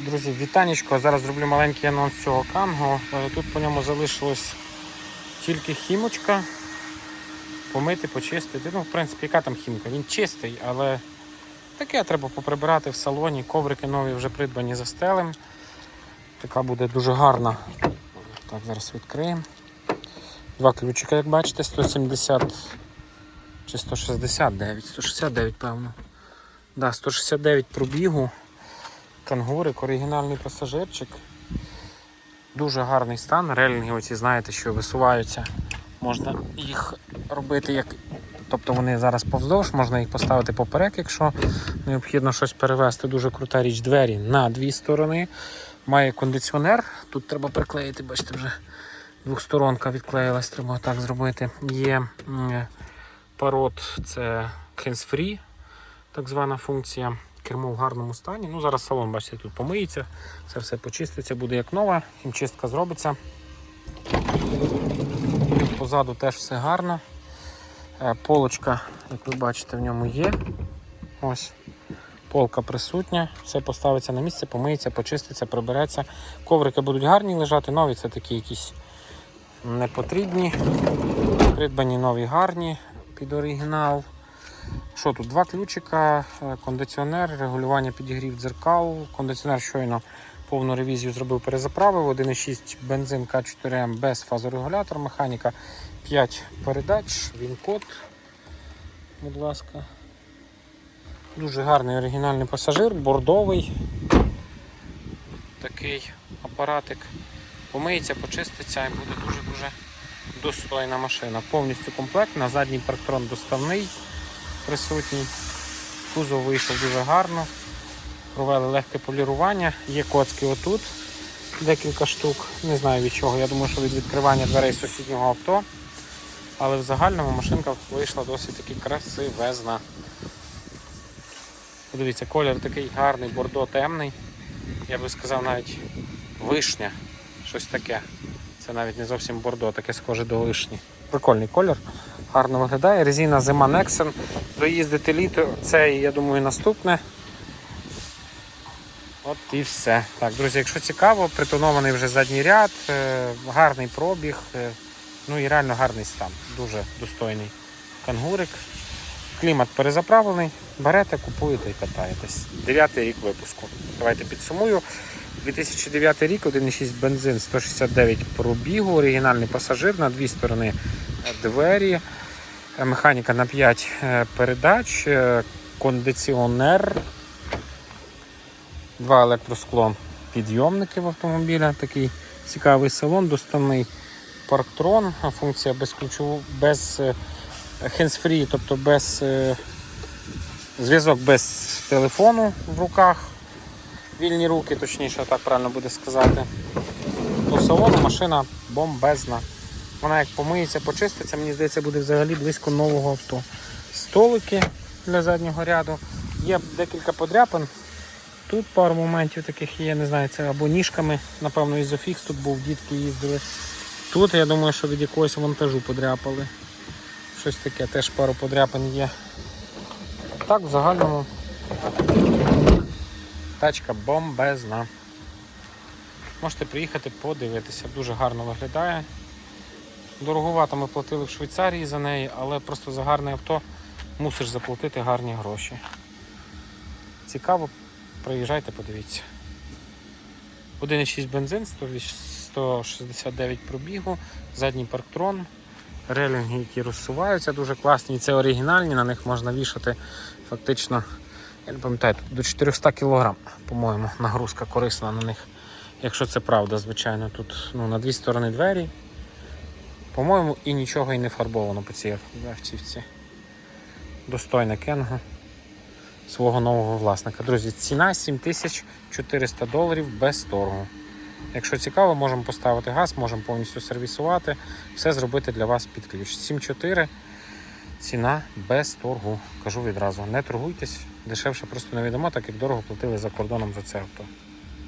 Друзі, вітанечко. Зараз зроблю маленький анонс цього канго. Е, Тут по ньому залишилось тільки хімочка. Помити, почистити. Ну, в принципі, яка там хімка? Він чистий, але таке треба поприбирати в салоні. Коврики нові вже придбані застелем. Така буде дуже гарна. Так, зараз відкриємо. Два ключика, як бачите, 170 чи 169, 169, певно. Да, 169 пробігу. Кангурик, оригінальний пасажирчик. Дуже гарний стан. Релінги оці знаєте, що висуваються. Можна їх робити як. Тобто вони зараз повздовж, можна їх поставити поперек, якщо необхідно щось перевезти. Дуже крута річ. Двері на дві сторони. Має кондиціонер. Тут треба приклеїти, бачите, вже двохсторонка відклеїлась, треба так зробити. Є парот, це hands-free, так звана функція. Кермо в гарному стані. Ну, зараз салон, бачите, тут помиється, це все почиститься, буде як нова, хімчистка зробиться. Позаду теж все гарно. Е, Полочка, як ви бачите, в ньому є. Ось. Полка присутня, все поставиться на місце, помиється, почиститься, прибереться. Коврики будуть гарні лежати, нові це такі якісь непотрібні. Придбані нові гарні під оригінал. Що тут? Два ключика, е, кондиціонер, регулювання підігрів дзеркал. Кондиціонер щойно повну ревізію зробив, перезаправив. 1,6 бензин К4М без фазорегулятора, механіка 5 передач, він код. Будь ласка. Дуже гарний оригінальний пасажир, бордовий. Такий апаратик. Помиється, почиститься і буде дуже-дуже достойна машина. Повністю комплектна, задній парктрон доставний присутній. Кузов вийшов дуже гарно. Провели легке полірування. Є коцки отут, декілька штук. Не знаю від чого. Я думаю, що від відкривання дверей сусіднього авто. Але в загальному машинка вийшла досить таки красивезна. Подивіться, колір такий гарний, бордо темний. Я би сказав навіть вишня. Щось таке. Це навіть не зовсім бордо, таке схоже до вишні. Прикольний колір, гарно виглядає. Резина зима Nexen. Доїздити літо, це, я думаю, наступне. От і все. Так, друзі, якщо цікаво, притонований вже задній ряд, е, гарний пробіг, е, ну і реально гарний стан. Дуже достойний кангурик. Клімат перезаправлений, берете, купуєте і катаєтесь. Дев'ятий рік випуску. Давайте підсумую. 2009 рік, 1,6 бензин, 169 пробігу, оригінальний пасажир на дві сторони двері, механіка на 5 е, передач, е, кондиціонер, два електросклон підйомники в автомобіля, такий цікавий салон, доставний парктрон, функція без ключову, без е, hands-free, тобто без е, зв'язок без телефону в руках вільні руки, точніше, так правильно буде сказати. По салону машина бомбезна. Вона як помиється, почиститься, мені здається, буде взагалі близько нового авто. Столики для заднього ряду. Є декілька подряпин. Тут пару моментів таких є, не знаю, це або ніжками, напевно, ізофікс тут був, дітки їздили. Тут я думаю, що від якогось вантажу подряпали. Щось таке, теж пару подряпин є. Так, в загальному Тачка бомбезна. Можете приїхати подивитися, дуже гарно виглядає. Дороговато ми платили в Швейцарії за неї, але просто за гарне авто мусиш заплатити гарні гроші. Цікаво, приїжджайте, подивіться. 1,6 бензин, 169 пробігу, задній парктрон, релінги, які розсуваються, дуже класні. Це оригінальні, на них можна вішати фактично. Я не пам'ятаю, до 400 кг, по-моєму, нагрузка корисна на них. Якщо це правда, звичайно, тут ну, на дві сторони двері. По-моєму, і нічого і не фарбовано по цій автівці. Достойне кенго свого нового власника. Друзі, ціна 7400 доларів без торгу. Якщо цікаво, можемо поставити газ, можемо повністю сервісувати, все зробити для вас під ключ. 7.4 ціна без торгу. Кажу відразу, не торгуйтесь, дешевше просто не відомо, так як дорого платили за кордоном за це авто.